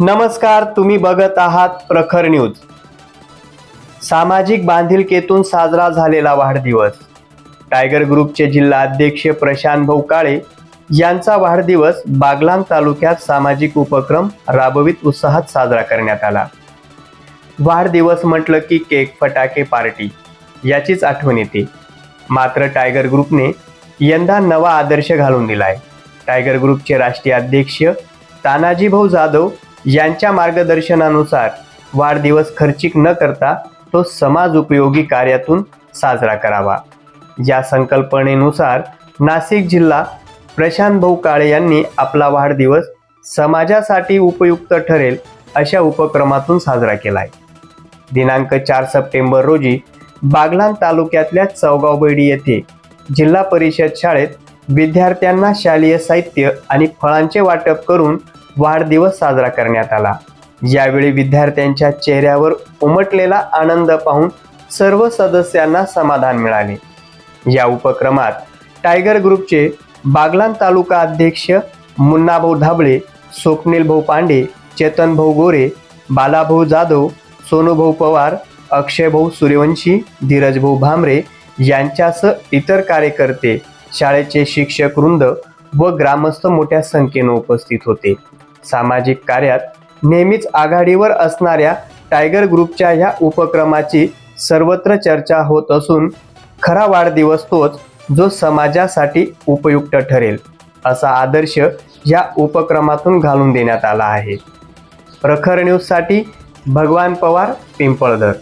नमस्कार तुम्ही बघत आहात प्रखर न्यूज. सामाजिक बांधिलकेतून साजरा झालेला वाढदिवस. टायगर ग्रुपचे जिल्हा अध्यक्ष प्रशांत भाऊ काळे यांचा वाढदिवस बागलाण तालुक्यात सामाजिक उपक्रम राबवित उत्साहात साजरा करण्यात आला. वाढदिवस म्हटलं की केक फटाके पार्टी याचीच आठवण येते. मात्र टायगर ग्रुपने यंदा नवा आदर्श घालून दिलाय. टायगर ग्रुपचे राष्ट्रीय अध्यक्ष तानाजी भाऊ जाधव यांच्या मार्गदर्शनानुसार वाढदिवस खर्चिक न करता तो समाज उपयोगी कार्यातून साजरा करावा. या संकल्पनेनुसार नाशिक जिल्हा प्रशांत भाऊ काळे यांनी आपला वाढदिवस समाजासाठी उपयुक्त ठरेल अशा उपक्रमातून साजरा केलाय. दिनांक चार सप्टेंबर रोजी बागलान तालुक्यातल्या चौगाव बैडी येथे जिल्हा परिषद शाळेत विद्यार्थ्यांना शालेय साहित्य आणि फळांचे वाटप करून वाढदिवस साजरा करण्यात आला. यावेळी विद्यार्थ्यांच्या चेहऱ्यावर उमटलेला आनंद पाहून सर्व सदस्यांना समाधान मिळाले. या उपक्रमात टायगर ग्रुपचे बागलान तालुका अध्यक्ष मुन्नाभाऊ धाबळे स्वप्नीलभाऊ पांडे चेतन भाऊ गोरे बालाभाऊ जाधव सोनूभाऊ पवार अक्षयभाऊ सूर्यवंशी धीरजभाऊ भामरे यांच्यासह इतर कार्यकर्ते शाळेचे शिक्षक वृंद व ग्रामस्थ मोठ्या संख्येनं उपस्थित होते. सामाजिक कार्यात नेहमीच आघाडीवर असणाऱ्या टायगर ग्रुपच्या ह्या उपक्रमाची सर्वत्र चर्चा होत असून खरा वाढदिवस तोच जो समाजासाठी उपयुक्त ठरेल असा आदर्श या उपक्रमातून घालून देण्यात आला आहे. प्रखर न्यूजसाठी भगवान पवार पिंपळदर